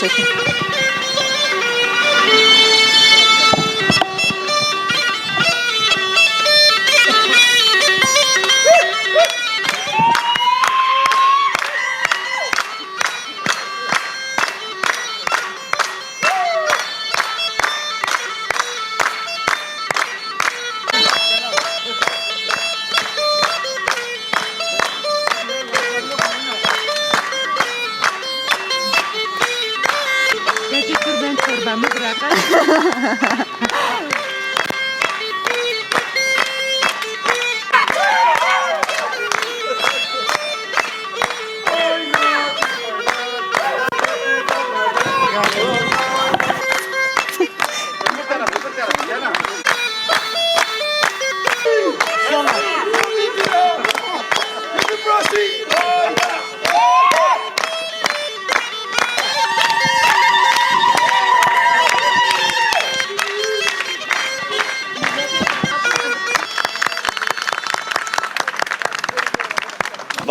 second. Vamos para acá.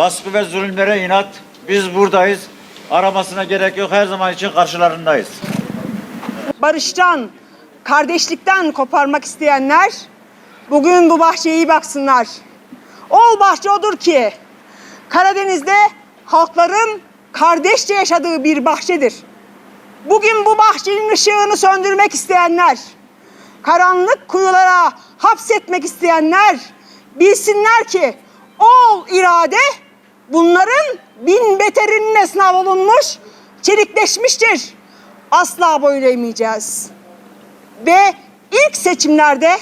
Baskı ve zulümlere inat. Biz buradayız. Aramasına gerek yok. Her zaman için karşılarındayız. barıştan, kardeşlikten koparmak isteyenler bugün bu bahçeye iyi baksınlar. O bahçe odur ki Karadeniz'de halkların kardeşçe yaşadığı bir bahçedir. Bugün bu bahçenin ışığını söndürmek isteyenler, karanlık kuyulara hapsetmek isteyenler bilsinler ki ol irade bunların bin beterinin esnaf olunmuş, çelikleşmiştir. Asla boyun eğmeyeceğiz. Ve ilk seçimlerde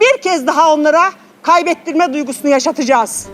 bir kez daha onlara kaybettirme duygusunu yaşatacağız.